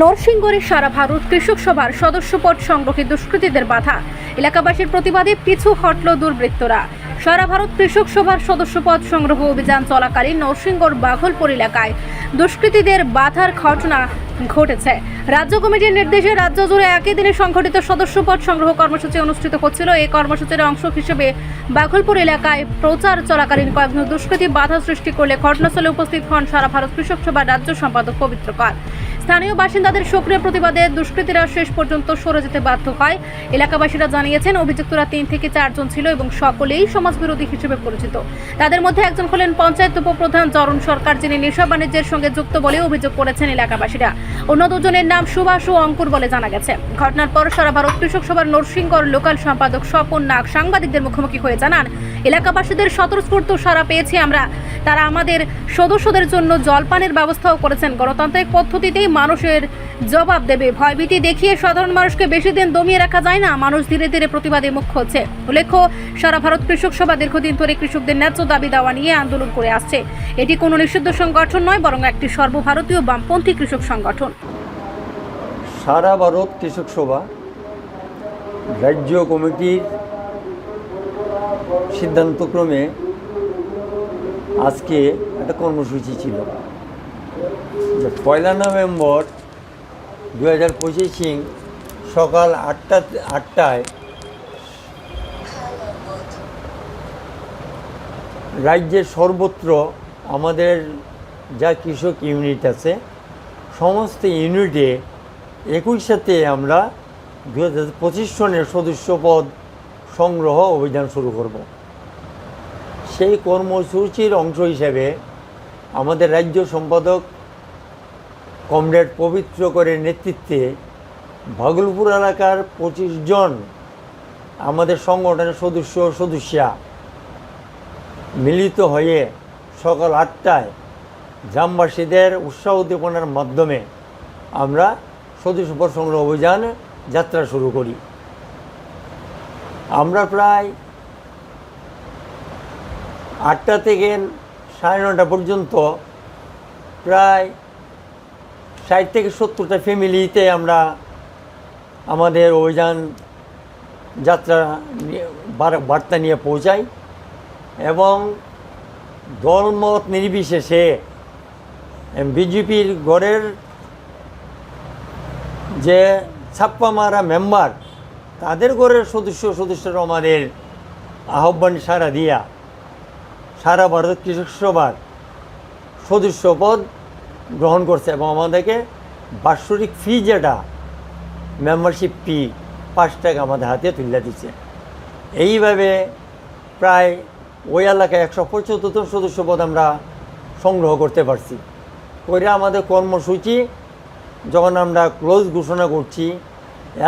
নরসিংগড়ে সারা ভারত কৃষক সভার সদস্যপদ সংগ্রহে দুষ্কৃতীদের বাধা। এলাকাবাসীর প্রতিবাদে পিছু হটল দুর্বৃত্তরা। সারা ভারত কৃষক সভার সদস্যপদ সংগ্রহ অভিযান চলাকালীন নরসিংগড় বাঘলপুর এলাকায় দুষ্কৃতীদের বাধার ঘটনা ঘটেছে। রাজ্য কমিটির নির্দেশে রাজ্য জুড়ে একই দিনে সংঘটিত সদস্যপদ সংগ্রহ কর্মসূচি অনুষ্ঠিত হচ্ছিল। এই কর্মসূচির অংশ হিসেবে বাঘলপুর এলাকায় প্রচার চলাকালীন কয়েকজন দুষ্কৃতী বাধা সৃষ্টি করলে ঘটনাস্থলে উপস্থিত হন সারা ভারত কৃষক সভার রাজ্য সম্পাদক পবিত্র পাল। স্থানীয় বাসিন্দাদের সক্রিয় প্রতিবাদে দুষ্কৃতীরা শেষ পর্যন্ত সরে যেতে বাধ্য হয়। এলাকাবাসীরা জানিয়েছেন, অভিযুক্তরা তিন থেকে চারজন ছিল এবং সকলেই সমাজবিরোধী হিসেবে পরিচিত। তাদের মধ্যে একজন হলেন পঞ্চায়েত উপপ্রধান চরণ সরকার, যিনি নেশা বাণিজ্যের সঙ্গে যুক্ত বলে অভিযোগ করেছেন এলাকাবাসীরা। অন্য দুজনের নাম সুভাষ ও অঙ্কুর বলে জানা গেছে। ঘটনার পর সারা ভারত কৃষক সভার নরসিংগড় লোকাল সম্পাদক স্বপন নাগ সাংবাদিকদের মুখোমুখি হয়ে জানান, এলাকাবাসীদের স্বতঃস্ফূর্ত সারা পেয়েছি আমরা। তারা আমাদের সদস্যদের জন্য জলপানের ব্যবস্থাও করেছেন। গণতান্ত্রিক পদ্ধতিতেই মানুষের জবাব দেবে। ভয়ভীতি দেখিয়ে সাধারণ মানুষকে বেশি দিন দমিয়ে রাখা যায় না। মানুষ ধীরে ধীরে প্রতিবাদে মুখ্য হচ্ছে উল্লেখ্য, সারা ভারত কৃষক সভা দীর্ঘদিন ধরে কৃষকদের ন্যায্য দাবি দেওয়া নিয়ে আন্দোলন করে আসছে। এটি কোনো নিষিদ্ধ সংগঠন নয়, বরং একটি সর্বভারতীয় বামপন্থী কৃষক সংগঠন। সারা ভারত কৃষক সভা, রাজ্য কমিটির সিদ্ধান্তক্রমে আজকে একটা কর্মসূচি ছিল যে পয়লা নভেম্বর দু হাজার পঁচিশে সকাল আটটা, আটটায় রাজ্যের সর্বত্র আমাদের যা কৃষক ইউনিট আছে, সমস্ত ইউনিটে একই সাথে আমরা দু হাজার পঁচিশ সনের সদস্যপদ সংগ্রহ অভিযান শুরু করব। সেই কর্মসূচির অংশ হিসেবে আমাদের রাজ্য সম্পাদক কমরেড পবিত্র করে নেতৃত্বে ভাগলপুর এলাকার পঁচিশ জন আমাদের সংগঠনের সদস্য সদস্যা মিলিত হয়ে সকাল আটটায় গ্রামবাসীদের উৎসাহ উদ্দীপনার মাধ্যমে আমরা সদস্যপদ সংগ্রহ অভিযান যাত্রা শুরু করি। আমরা প্রায় আটটা থেকে সাড়ে নটা পর্যন্ত প্রায় ষাট থেকে সত্তরটা ফ্যামিলিতে আমরা আমাদের অভিযান যাত্রা বার্তা নিয়ে পৌঁছাই এবং দলমত নির্বিশেষে বিজেপির গড়ের যে ছাপ্পামারা মেম্বার, তাদের ঘরের সদস্য সদস্যরা আমাদের আহ্বান সারা দিয়া সারা ভারত কৃষক সভার সদস্য পদ গ্রহণ করছে এবং আমাদেরকে বাৎসরিক ফি যেটা মেম্বারশিপ ফি পাঁচ টাকা আমাদের হাতে তুলে দিচ্ছে। এইভাবে প্রায় ওই এলাকায় একশো পঁচাত্তর সদস্য পদ আমরা সংগ্রহ করতে পারছি। করে আমাদের কর্মসূচি, যখন আমরা ক্লোজ ঘোষণা করছি,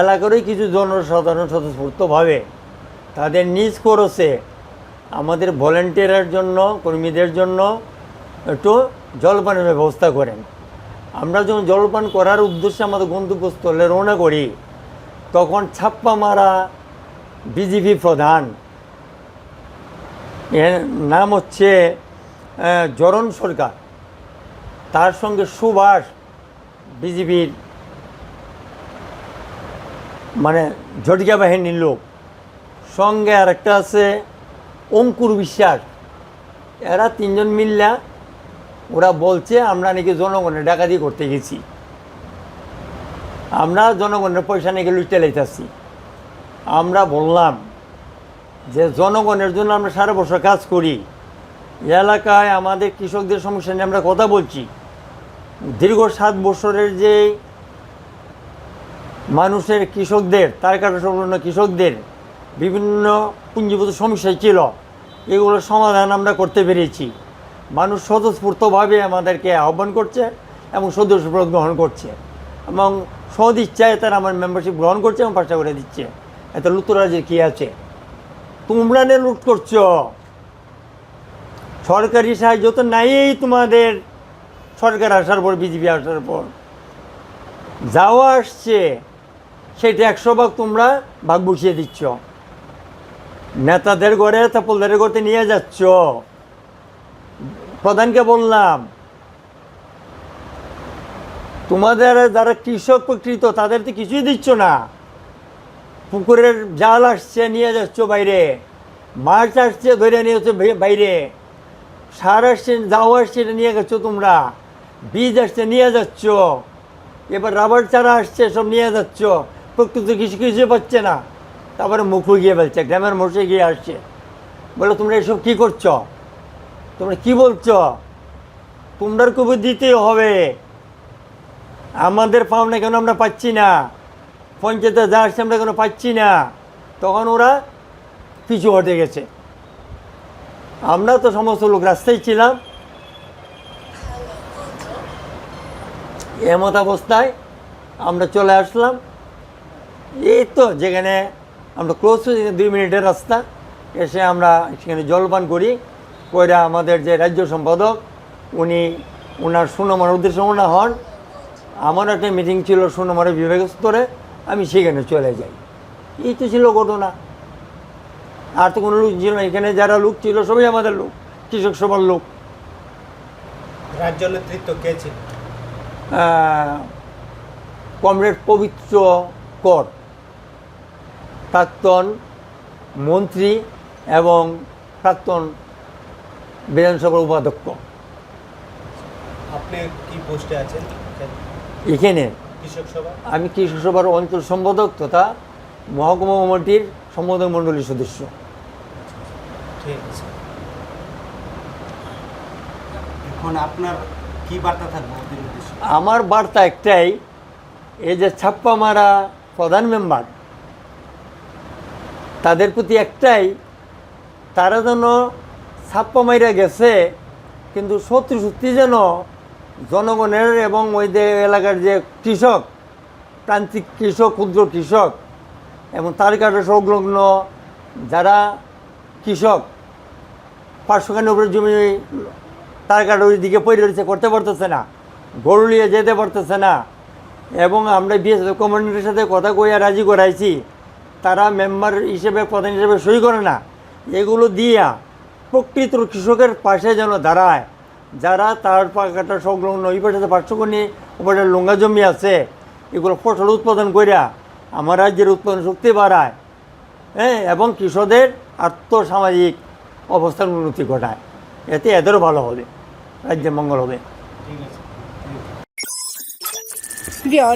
এলাকারই কিছু জনসাধারণ স্বতঃস্ফূর্তভাবে তাদের নিজ খরচে আমাদের ভলেন্টিয়ারের জন্য, কর্মীদের জন্য একটু জলপানের ব্যবস্থা করেন। আমরা যখন জলপান করার উদ্দেশ্যে আমাদের গন্তব্যস্থলে রওনা করি, তখন ছাপ্পা মারা বিজেপি প্রধান। এর নাম হচ্ছে জরণ সরকার। তার সঙ্গে সুভাষ বিজেপির মানে ঝটিকা বাহিনীর লোক। সঙ্গে আর একটা আছে অঙ্কুর বিশ্বাস। এরা তিনজন মিল্লা, ওরা বলছে, আমরা নাকি জনগণের ডাকাতি করতে গেছি। আমরা জনগণের পয়সা নাকি লুটতে লাইতেছি। আমরা বললাম যে, জনগণের জন্য আমরা সারা বছর কাজ করি। এলাকায় আমাদের কৃষকদের সমস্যা নিয়ে আমরা কথা বলছি। দীর্ঘ সাত বছরের যে মানুষের কৃষকদের, তার কাটা সম্পূর্ণ কৃষকদের বিভিন্ন পুঞ্জীভূত সমস্যা ছিল। এগুলোর সমাধান আমরা করতে পেরেছি। মানুষ স্বতঃস্ফূর্তভাবে আমাদেরকে আহ্বান করছে এবং সদস্যপদ গ্রহণ করছে এবং সদ ইচ্ছায় তারা আমার মেম্বারশিপ গ্রহণ করছে এবং পাশটা করে দিচ্ছে। এত লুতুরাজের কী আছে? তোমরা নে লুট করছ। সরকারি সাহায্য তো নাই তোমাদের। সরকার আসার পর বিজেপি আসার পর। যাওয়া আসছে, সেটা একশো ভাগ তোমরা ভাগ বসিয়ে দিচ্ছ। নেতাদের ঘরে তাপলদারের ঘরে নিয়ে যাচ্ছ। প্রধানকে বললাম, তোমাদের যারা কৃষক প্রকৃত, তাদের তো কিছুই দিচ্ছ না। পুকুরের জাল আসছে, নিয়ে যাচ্ছ বাইরে। মাছ আসছে, ধরে নিয়ে যাচ্ছ বাইরে। সার আসছে যাও আসছে নিয়ে গেছো তোমরা। বীজ আসছে, নিয়ে যাচ্ছ। এবার রাবার চারা আসছে, সব নিয়ে যাচ্ছ। প্রকৃত কিছু কিছু পাচ্ছে না। তারপরে মুখ গিয়ে ফেলছে গ্রামের মোষে গিয়ে আসছে। বলে, তোমরা এসব কি করছ? তোমরা কি বলছো? তোমরা কবি দিতে হবে। আমাদের পাওনা কেন আমরা পাচ্ছি না? পঞ্চায়েতে যা আসছে আমরা কেন পাচ্ছি না? তখন ওরা পিছু হটে গেছে। আমরা তো সমস্ত লোক রাস্তায় ছিলাম। এমত অবস্থায় আমরা চলে আসলাম। এই তো যেখানে আমরা ক্লোজ দুই মিনিটের রাস্তা। এসে আমরা সেখানে জলপান করি। কইরা আমাদের যে রাজ্য সম্পাদক উনি ওনার সুনমার উদ্দেশ্যে ওনা হন। আমার একটা মিটিং ছিল সুনমারের বিভাগ স্তরে আমি সেখানে চলে যাই। এই তো ছিল ঘটনা। আর তো কোনো লোক ছিল না। এখানে যারা লোক ছিল সবই আমাদের লোক কৃষক সবার লোক। রাজ্য নেতৃত্ব কে ছিল? কমরেড পবিত্র কর। প্রাক্তন মন্ত্রী এবং প্রাক্তন বিধানসভার উপাধ্যক্ষ। আপনি কি পোস্টে আছেন? এখানে? আমি কৃষক সভার অঞ্চল সম্পাদক তথা মহকুমা কমিটির সম্পাদক মণ্ডলীর সদস্য। ঠিক আছে। এখন আপনার কি বার্তা থাকবে আমার বার্তা একটাই এই যে ছাপ্পা মারা প্রধান মেম্বার তাদের প্রতি একটাই, তারা যেন ছাপ্পা মাইরা গেছে, কিন্তু সত্যি সত্যি যেন জনগণের এবং ওই যে এলাকার যে কৃষক, প্রান্তিক কৃষক, ক্ষুদ্র কৃষক, এবং তার কাছে সংলগ্ন যারা কৃষক পাঁচশোখানের উপরে জমি, তার কাটা ওই দিকে পরিচালিত করতে পারতেছে না গরু নিয়ে যেতে পারতেছে না, এবং আমরা বিএসএফ কমিউনিটির সাথে কথা কইয়া রাজি করাইছি। তারা মেম্বার হিসেবে, প্রধান হিসেবে সই করে না। এগুলো দিয়া প্রকৃত কৃষকের পাশে যেন দাঁড়ায়। যারা তার পাকাটা সংলগ্ন ওই পাশে পার্শ্বকর্ণী ওপাশে লঙ্গা জমি আছে, এগুলো ফসল উৎপাদন করিয়া আমার রাজ্যের উৎপাদন শক্তি বাড়ায় হ্যাঁ এবং কৃষকদের আর্থসামাজিক অবস্থার উন্নতি ঘটায়। এতে এদেরও ভালো হবে রাজ্যের মঙ্গল হবে।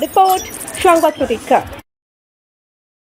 রিপোর্ট, সংবাদ প্রতীক্ষা।